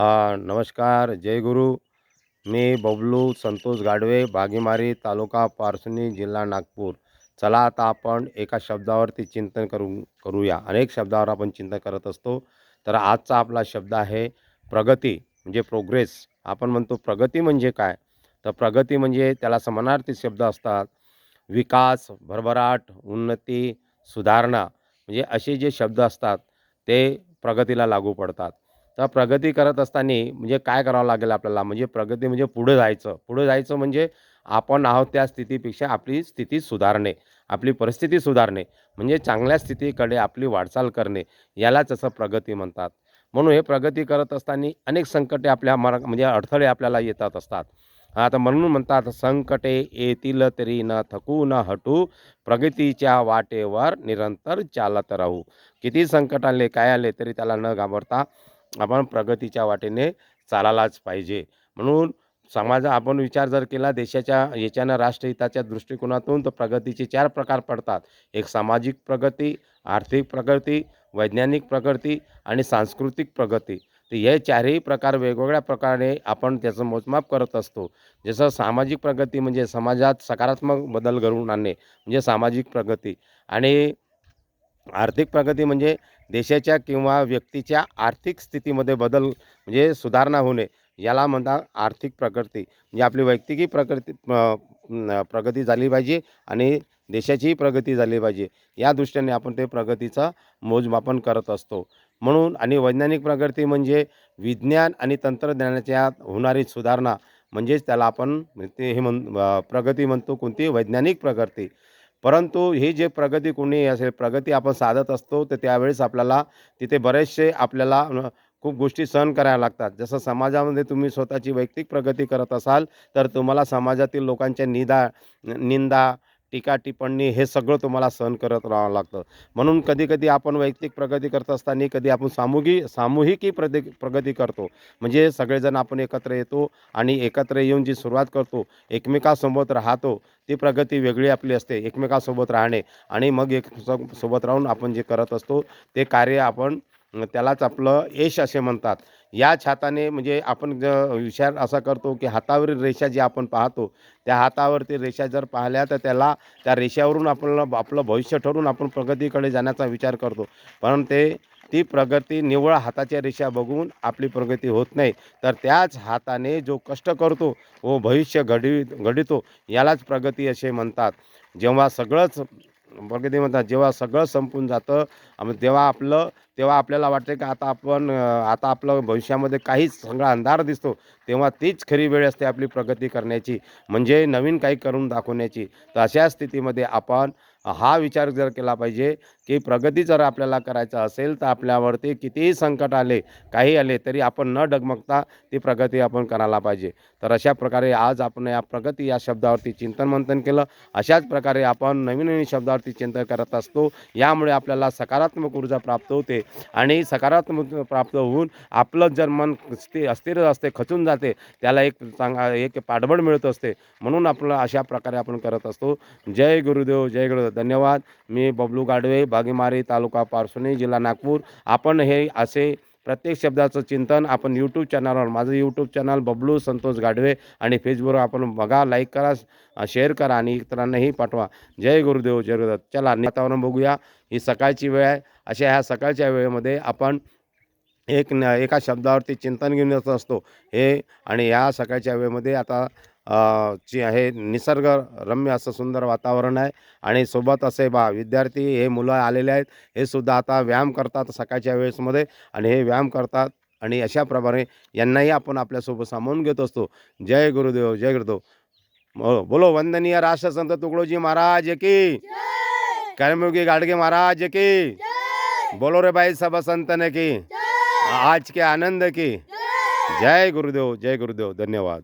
नमस्कार जय गुरु. मी बबलू संतोष गाडवे बागेमारी तालुका पारसुनी जिल्हा नागपूर. चला आता आपण एका शब्दावरती चिंतन करू करूया. अनेक शब्दावर आपण चिंतन करत असतो. तर आजचा आपला शब्द आहे प्रगती म्हणजे प्रोग्रेस आपण म्हणतो प्रगती म्हणजे काय? तर प्रगती म्हणजे त्याला समानार्थी शब्द असतात. विकास भरभराट उन्नती सुधारणा म्हणजे असे जे शब्द असतात ते प्रगतीला लागू पडतात. तर प्रगती करत असताना म्हणजे काय करावं लागेल आपल्याला? म्हणजे प्रगती म्हणजे पुढे जायचं. पुढे जायचं म्हणजे आपण आहोत त्या स्थितीपेक्षा आपली स्थिती सुधारणे. आपली परिस्थिती सुधारणे. म्हणजे चांगल्या स्थितीकडे आपली वाटचाल करणे. यालाच असं प्रगती म्हणतात. म्हणून हे प्रगती करत असताना अनेक संकटे आपल्या मरा म्हणजे अडथळे आपल्याला येतात असतात. आता म्हणून म्हणतात संकटे येतील तरी न थकू न हटू. प्रगतीच्या वाटेवर निरंतर चालत राहू. किती संकट आले काय आले तरी त्याला न घाबरता आपण प्रगतीच्या वाटेने चालायलाच पाहिजे. म्हणून समाज आपण विचार जर केला देशाच्या याच्यानं राष्ट्रहिताच्या दृष्टिकोनातून तर प्रगतीचे चार प्रकार पडतात. एक सामाजिक प्रगती आर्थिक प्रगती वैज्ञानिक प्रगती आणि सांस्कृतिक प्रगती. तर हे चारही प्रकार वेगवेगळ्या प्रकारे आपण त्याचं मोजमाप करत असतो. जसं सामाजिक प्रगती म्हणजे समाजात सकारात्मक बदल घडवून आणणे म्हणजे सामाजिक प्रगती. आणि आर्थिक प्रगती म्हणजे देशाच्या किंवा व्यक्तीच्या आर्थिक स्थितीमध्ये बदल म्हणजे सुधारणा होणे याला म्हणतात आर्थिक प्रगती. म्हणजे आपली वैयक्तिकही प्रगती प्रगती झाली पाहिजे आणि देशाचीही प्रगती झाली पाहिजे. या दृष्टीने आपण ते प्रगतीचं मोजमापन करत असतो. म्हणून आणि वैज्ञानिक प्रगती म्हणजे विज्ञान आणि तंत्रज्ञानाच्या होणारी सुधारणा. म्हणजेच त्याला आपण ते हे म्हण प्रगती म्हणतो कोणती? वैज्ञानिक प्रगती. परंतु ही जे प्रगती कोणी असेल प्रगती आपण साधत असतो तर त्यावेळेस आपल्याला तिथे बरेचसे आपल्याला खूप गोष्टी सहन करायला लागतात. जसं समाजामध्ये तुम्ही स्वतःची वैयक्तिक प्रगती करत असाल तर तुम्हाला समाजातील लोकांच्या निदा निंदा टीका टिप्पणी हे सगळं तुम्हाला सहन करत राहावं लागतं. म्हणून कधी कधी आपण वैयक्तिक प्रगती करत असताना कधी आपण सामूहिक सामूहिकही प्रति प्रगती करतो. म्हणजे सगळेजण आपण एकत्र येतो आणि एकत्र येऊन जी सुरुवात करतो एकमेकासोबत राहतो ती प्रगती वेगळी आपली असते एकमेकासोबत राहणे आणि मग एक सोबत राहून आपण जे करत असतो ते कार्य आपण त्यालाच आपलं यश असे म्हणतात. या छाताने म्हणजे आपण ज विचार असा करतो की हातावरील रेषा जी आपण पाहतो त्या हातावरती रेषा जर पाहिल्या तर त्याला त्या रेषावरून आपण आपलं भविष्य ठरवून आपण प्रगतीकडे जाण्याचा विचार करतो. पण ते ती प्रगती निव्वळ हाताच्या रेषा बघून आपली प्रगती होत नाही. तर त्याच हाताने जो कष्ट करतो व भविष्य घडी घडितो यालाच प्रगती असे म्हणतात. जेव्हा सगळंच प्रगती म्हणतात जेव्हा सगळं संपून जातं आम- तेव्हा आपलं तेव्हा आपल्याला वाटते की आता आपण आता आपलं भविष्यामध्ये काहीच सगळा अंधार दिसतो तेव्हा तीच खरी वेळ असते आपली प्रगती करण्याची. म्हणजे नवीन काही करून दाखवण्याची. तर अशा स्थितीमध्ये आपण हा विचार जर केला पाहिजे की प्रगती जर आपल्याला करायचं असेल तर आपल्यावरती कितीही संकट आले काही आले तरी आपण न डगमगता ती प्रगती आपण करायला पाहिजे. तर अशा प्रकारे आज आपण या प्रगती या शब्दावरती चिंतन मंथन केलं. अशाच प्रकारे आपण नवीन नवीन शब्दावरती चिंतन करत असतो. यामुळे आपल्याला सकारात्मक ऊर्जा प्राप्त होते आणि सकारात्मक प्राप्त होऊन आपलं जर मन स्थिर अस्थिर असते खचून जाते त्याला एक चांगला एक पाठबळ मिळत असते. म्हणून आपलं अशा प्रकारे आपण करत असतो. जय गुरुदेव जय गुरुदेव. धन्यवाद. मी बबलू गाडवे बागेमारी तालुका पारसोनी जिल्हा नागपूर. आपण हे असे प्रत्येक शब्दाचं चिंतन आपण यूट्यूब चॅनलवर माझं यूट्यूब चॅनल बबलू संतोष गाडवे आणि फेसबुकवर आपण बघा लाईक करा शेअर करा आणि इतरांनाही पाठवा. जय गुरुदेव जय गुरुदेव चला वातावरण बघूया. ही सकाळची वेळ आहे. अशा ह्या सकाळच्या वेळेमध्ये आपण एक न एका शब्दावरती चिंतन घेऊन येत असतो. हे आणि या सकाळच्या वेळेमध्ये आता जी आहे निसर्ग रम्य असं सुंदर वातावरण आहे आणि सोबत असे बा विद्यार्थी हे मुलं आलेले आहेत हे सुद्धा आता व्यायाम करतात सकाळच्या वेळेसमध्ये आणि हे व्यायाम करतात आणि अशा प्रकारे यांनाही आपण आपल्यासोबत सामावून घेत असतो. जय गुरुदेव जय गुरुदेव. बोलो वंदनीय राष्ट्रसंत तुकडोजी महाराज की. कर्मयोगी गाडगे महाराज की. बोलो रे भाई सब संतन की. आज के आनंद की. जय गुरुदेव जय गुरुदेव धन्यवाद.